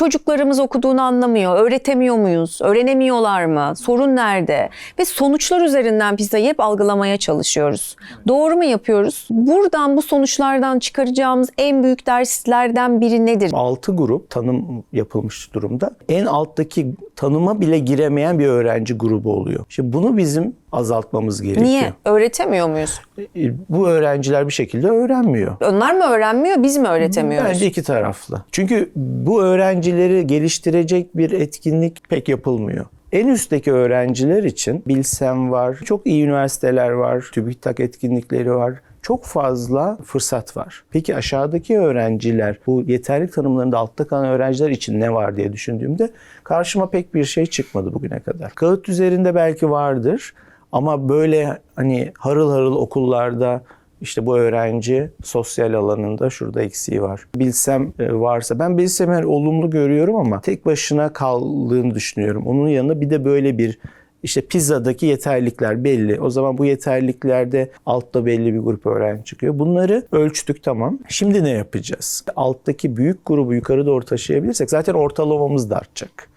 çocuklarımız okuduğunu anlamıyor. Öğretemiyor muyuz? Öğrenemiyorlar mı? Sorun nerede? Ve sonuçlar üzerinden pizzayı hep algılamaya çalışıyoruz. Doğru mu yapıyoruz? Buradan bu sonuçlardan çıkaracağımız en büyük derslerden biri nedir? 6 grup tanım yapılmış durumda. En alttaki tanıma bile giremeyen bir öğrenci grubu oluyor. Şimdi bunu bizim azaltmamız gerekiyor. Niye? Öğretemiyor muyuz? E, Bu öğrenciler bir şekilde öğrenmiyor. Onlar mı öğrenmiyor, biz mi öğretemiyoruz? Bence iki taraflı. Çünkü bu öğrencileri geliştirecek bir etkinlik pek yapılmıyor. En üstteki öğrenciler için Bilsem var, çok iyi üniversiteler var, TÜBİTAK etkinlikleri var. Çok fazla fırsat var. Peki aşağıdaki öğrenciler, bu yeterlilik tanımlarında altta kalan öğrenciler için ne var diye düşündüğümde karşıma pek bir şey çıkmadı bugüne kadar. Kağıt üzerinde belki vardır ama böyle hani harıl harıl okullarda işte bu öğrenci sosyal alanında şurada eksiği var. Bilsem e, varsa ben bilsem her olumlu görüyorum ama tek başına kaldığını düşünüyorum. Onun yanında bir de böyle bir işte pizzadaki yeterlilikler belli. O zaman bu yeterliliklerde altta belli bir grup öğrenci çıkıyor. Bunları ölçtük tamam. Şimdi ne yapacağız? Alttaki büyük grubu yukarı doğru taşıyabilirsek zaten ortalamamız da artacak.